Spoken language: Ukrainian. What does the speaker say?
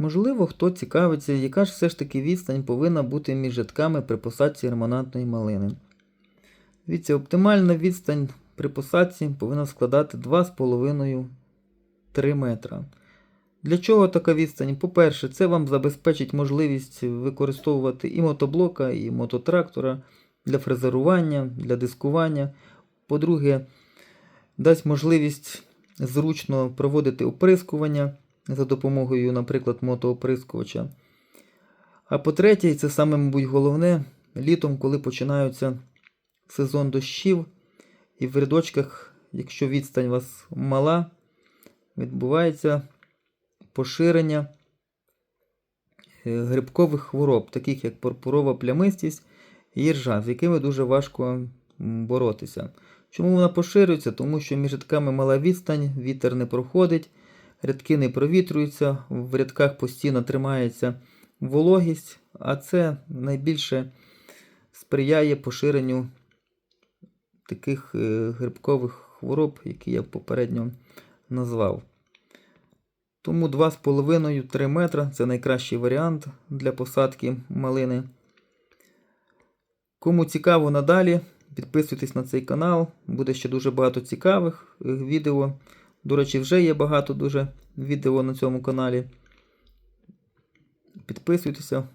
Можливо, хто цікавиться, яка ж все ж таки відстань повинна бути між рядками при посадці ремонантної малини. Дивіться, оптимальна відстань при посадці повинна складати 2,5-3 метра. Для чого така відстань? По-перше, це вам забезпечить можливість використовувати і мотоблока, і мототрактора для фрезерування, для дискування. По-друге, дасть можливість зручно проводити оприскування за допомогою, наприклад, мотооприскувача. А по-третє, і це саме, мабуть, головне, літом, коли починаються сезон дощів, і в рядочках, якщо відстань у вас мала, відбувається поширення е, грибкових хвороб, таких як пурпурова плямистість і іржа, з якими дуже важко боротися. Чому вона поширюється? Тому що між рядками мала відстань, вітер не проходить, рядки не провітрюються, в рядках постійно тримається вологість, а це найбільше сприяє поширенню таких е, грибкових хвороб, які я попередньо назвав. Тому 2,5-3 метра це найкращий варіант для посадки малини. Кому цікаво надалі, підписуйтесь на цей канал. Буде ще дуже багато цікавих е, відео. До речі, вже є багато дуже відео на цьому каналі. Підписуйтеся,